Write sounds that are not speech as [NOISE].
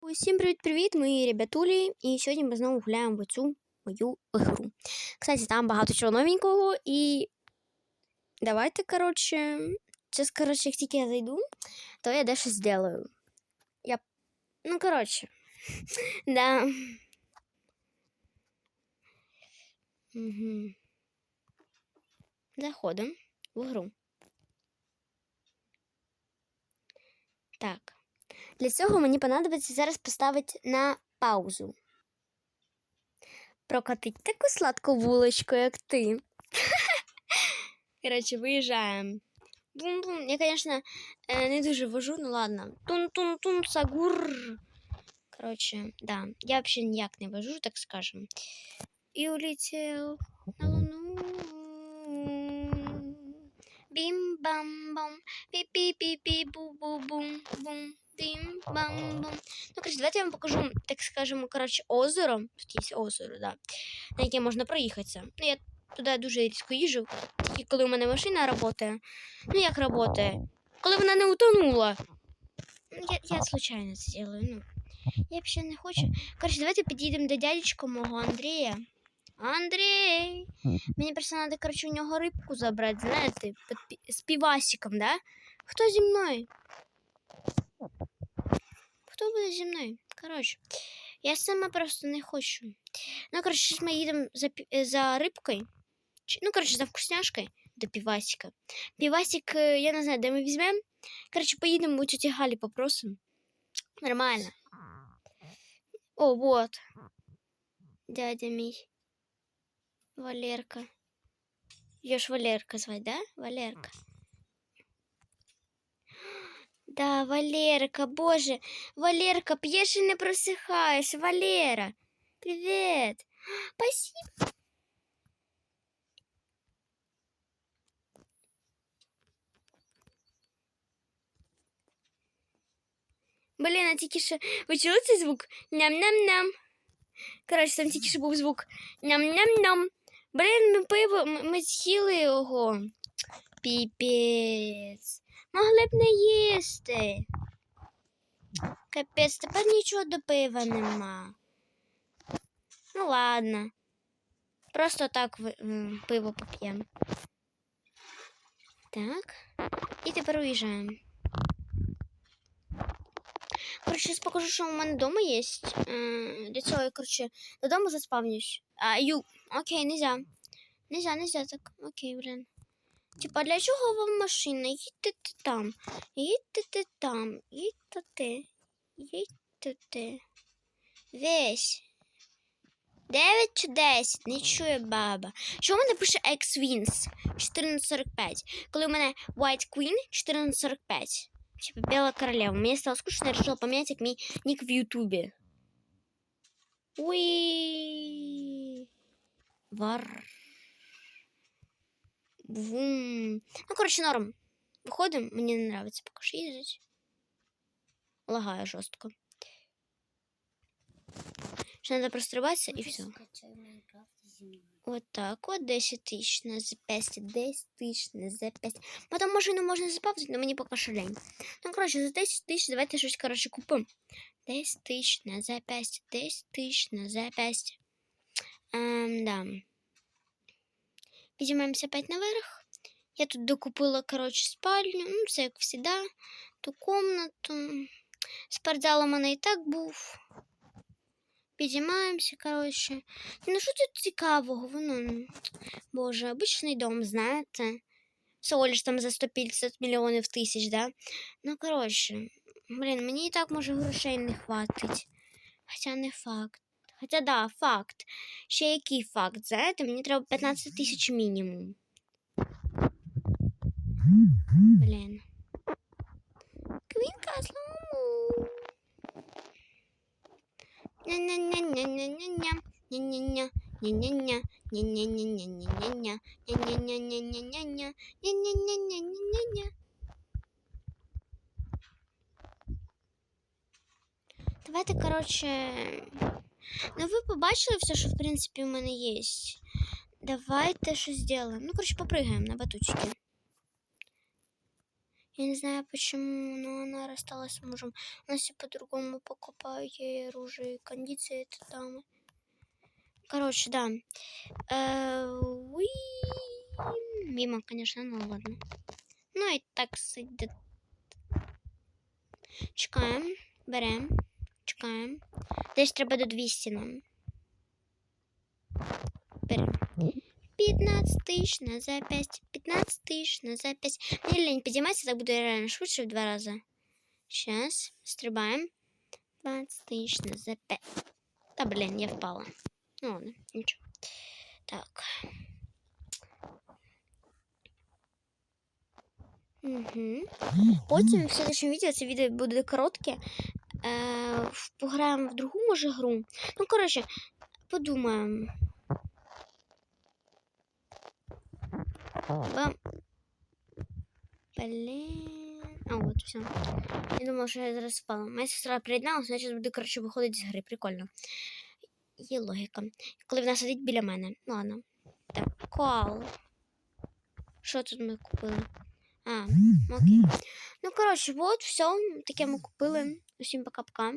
Усім привіт-привіт, ми ребятулі, і сьогодні ми знову гуляємо в цю мою гру. Кстати, там багато чого новенького, і давайте, коротше, зараз, коротше, як тільки я зайду, то я дещо зроблю. Я... Ну, коротше, [LAUGHS] да. Угу. Заходимо в гру. Так. Для цього мені понадобиться зараз поставити на паузу. Прокатить таку сладку вуличку, як ти. Коротше, виїжджаємо. Бум-бум. Я, звісно, не дуже вожу, ну ладно. Тун-тун-тун, сагур. Коротше, да. Я взагалі ніяк не вожу, так скажем. І улетів на луну. Бім-бам-бам. Пі-пі-пі-пі-бу-бу-бум. Бум. Бім, бам, бам. Ну, коротше, давайте я вам покажу, так скажемо, коротше, озеро. Тут є озеро, да, на яке можна проїхатися. Ну, я туди дуже різко їжджу, тільки коли у мене машина працює. Ну, як працює? Коли вона не утонула. Ну, Я, я случайно це зроблю. Ну, я взагалі не хочу. Коротше, давайте підійдемо до дядечка мого Андрія. Андрій! Мені просто треба, коротше, у нього рибку забрати, знаєте, під пі- з півасиком, да? Хто зі мною? Хто буде зі мною? Коротше, я сама просто не хочу. Ну, коротше, зараз ми їдемо за, пі- е, за рибкою. Чи- Ну, коротше, за вкусняшкою до півасика. Півасик, е, я не знаю, де ми візьмемо. Коротше, поїдемо у тіті Галі попросимо. Нормально. О, вот. Дядя мій. Валерка. Ее ж Валерка звать, да? Валерка. Да, Валерка, боже. Валерка, п'єш і не просихаєш. Валера. Привет. Спасибо. Блін, а тільки що... Ви чули цей звук? Ням-ням-ням. Коротше, там тільки що був звук. Ням-ням-ням. Блін, ми пиво, ми, ми з'їли його. Піпець. Могли б не їсти. Капець, тепер нічого до пива нема. Ну ладно. Просто так пиво поп'ємо. Так. І тепер уїжджаємо. Коротше, зараз покажу, що у мене вдома є. Е, Для цього я, коротше, додому заспавнюсь. А, ю, окей, нельзя. Нельзя, нельзя так. Окей, блін. Типа, для чого вам машина? Їдьте там, їдьте там, їдьте, їдьте. Весь. 9 чи 10, не чує баба. Що мене пише X-Wings 1445, коли у мене White Queen 1445. Типа Белая королева. Мне стало скучно, я решила поменять как мой ник в Ютубе. Уи. Вар. Бум. Ну, короче, норм. Выходим. Мне не нравится пока что ездить. Лагаю жестко. Что надо прострибаться и все. Вот так вот 10 тысяч на запястье, 10 тысяч на запястье. Потом машину можно запавнить, но мені поки що лень. Ну, коротше, за 10 тисяч давайте щось, коротше, купимо. 10 тисяч на запястье, 10 тисяч на запястье. Ем, да. Підіймаємося опять наверх. Я тут докупила, коротше, спальню. Ну, це як завжди. Ту комнату. Спортзал у мене і так був. Підіймаємося, коротше. Ну, що тут цікавого? Воно, боже, обичний дом, знаєте. Всього лиш там за 150 мільйонів тисяч, да? Ну, коротше, блін, мені і так, може, грошей не хватить. Хоча не факт. Хоча да, факт. Ще який факт, знаєте, мені треба 15 тисяч мінімум. Блін. Квінка слому. Ня-ня-ня-ня-ня-ня-ня. Ня-ня-ня. Ня-ня-ня. Ня-ня-ня-ня-ня-ня. Ня-ня-ня-ня-ня-ня. Ня-ня-ня-ня-ня-ня. Давайте, коротше. Ну, ви побачили все, що, в принципі, у мене є. Давайте щось зробимо. Ну, коротше, попригаємо на батутчики. Я не знаю почему, но она рассталась с мужем. Она себе по-другому покупает ей оружие и кондиции этой дамы. Короче, да. Э, уи. Мимо, конечно, ну ладно. Ну і так сидить. Чекаємо, беремо, чекаємо. Десь треба до 200 нам. Беремо. 15 тисяч на запястье, 15 тисяч на запястье. Мені лень підійматися, так буде реально швидше в два рази. Сейчас, стрибаємо. 20 тисяч на запястье. Та, блін, я впала. Ну ладно, нічого. Так. Угу. Потім в следующем відео це відео буде коротке. Е, пограємо в другу, може, гру. Ну, коротше, подумаємо. Бам. Блін. А, от, все. Я думала, що я зараз спала. Моя сестра приєдналася, значить буде, коротше, виходити з гри. Прикольно. Є логіка. Коли вона сидить біля мене. Ну, ладно. Так, коал. Що тут ми купили? А, окей. Ну, коротше, от, все. Таке ми купили. Усім пока-пока.